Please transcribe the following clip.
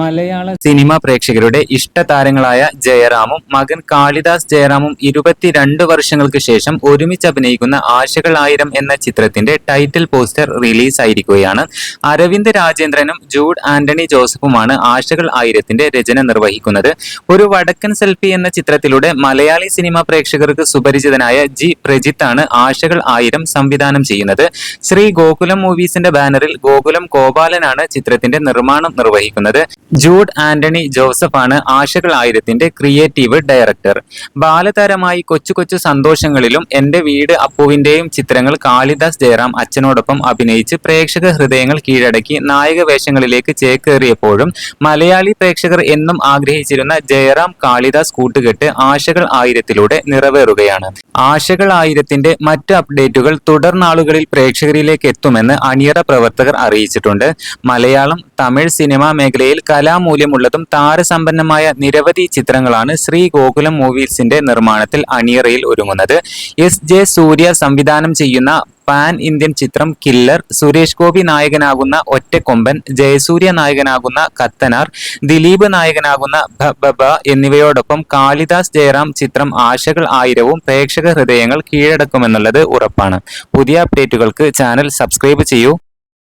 മലയാള cinema പ്രേക്ഷകരുടെ ഇഷ്ട താരങ്ങളായ ജയറാമും മകൻ കാളിദാസ് ജയറാമും ഇരുപത്തിരണ്ട് വർഷങ്ങൾക്ക് ശേഷം ഒരുമിച്ച് അഭിനയിക്കുന്ന ആശകൾ ആയിരം എന്ന ചിത്രത്തിന്റെ ടൈറ്റിൽ പോസ്റ്റർ റിലീസ് ആയിരിക്കുകയാണ് അരവിന്ദ് രാജേന്ദ്രനും ജൂഡ് ആന്റണി ജോസഫുമാണ് ആശകൾ ആയിരത്തിന്റെ രചന നിർവഹിക്കുന്നത്. ഒരു വടക്കൻ സെൽഫി എന്ന ചിത്രത്തിലൂടെ മലയാളി സിനിമാ പ്രേക്ഷകർക്ക് സുപരിചിതനായ ജി പ്രജിത്ത് ആണ് ആശകൾ ആയിരം സംവിധാനം ചെയ്യുന്നത്. ശ്രീ ഗോകുലം മൂവീസിന്റെ ബാനറിൽ ഗോകുലം ഗോപാലനാണ് ചിത്രത്തിന്റെ നിർമ്മാണം നിർവഹിക്കുന്നത്. ജൂഡ് ആന്റണി ജോസഫാണ് ആശകൾ ആയിരത്തിന്റെ ക്രിയേറ്റീവ് ഡയറക്ടർ. ബാലതാരമായി കൊച്ചു കൊച്ചു സന്തോഷങ്ങളിലും എന്റെ വീട് അപ്പുവിന്റെയും ചിത്രങ്ങൾ കാളിദാസ് ജയറാം അച്ഛനോടൊപ്പം അഭിനയിച്ച് പ്രേക്ഷക ഹൃദയങ്ങൾ കീഴടക്കി നായക വേഷങ്ങളിലേക്ക് ചേക്കേറിയപ്പോഴും മലയാളി പ്രേക്ഷകർ എന്നും ആഗ്രഹിച്ചിരുന്ന ജയറാം കാളിദാസ് കൂട്ടുകെട്ട് ആശകൾ ആയിരത്തിലൂടെ നിറവേറുകയാണ്. ആശകൾ ആയിരത്തിന്റെ മറ്റ് അപ്ഡേറ്റുകൾ തുടർനാളുകളിൽ പ്രേക്ഷകരിലേക്ക് എത്തുമെന്ന് അണിയറ പ്രവർത്തകർ അറിയിച്ചിട്ടുണ്ട്. മലയാളം തമിഴ് സിനിമാ മേഖലയിൽ കലാമൂല്യമുള്ളതും താരസമ്പന്നമായ നിരവധി ചിത്രങ്ങളാണ് ശ്രീ ഗോകുലം മൂവീസിന്റെ നിർമ്മാണത്തിൽ അണിയറയിൽ ഒരുങ്ങുന്നത്. എസ് ജെ സൂര്യ സംവിധാനം ചെയ്യുന്ന പാൻ ഇന്ത്യൻ ചിത്രം കില്ലർ സുരേഷ് ഗോപി നായകനാകുന്ന ഒറ്റക്കൊമ്പൻ ജയസൂര്യ നായകനാകുന്ന കത്തനാർ ദിലീപ് നായകനാകുന്ന ഭ ബ ബ എന്നിവയോടൊപ്പം കാളിദാസ് ജയറാം ചിത്രം ആശകൾ ആയിരവും പ്രേക്ഷക ഹൃദയങ്ങൾ കീഴടക്കുമെന്നുള്ളത് ഉറപ്പാണ്. പുതിയ അപ്ഡേറ്റുകൾക്ക് ചാനൽ സബ്സ്ക്രൈബ് ചെയ്യൂ.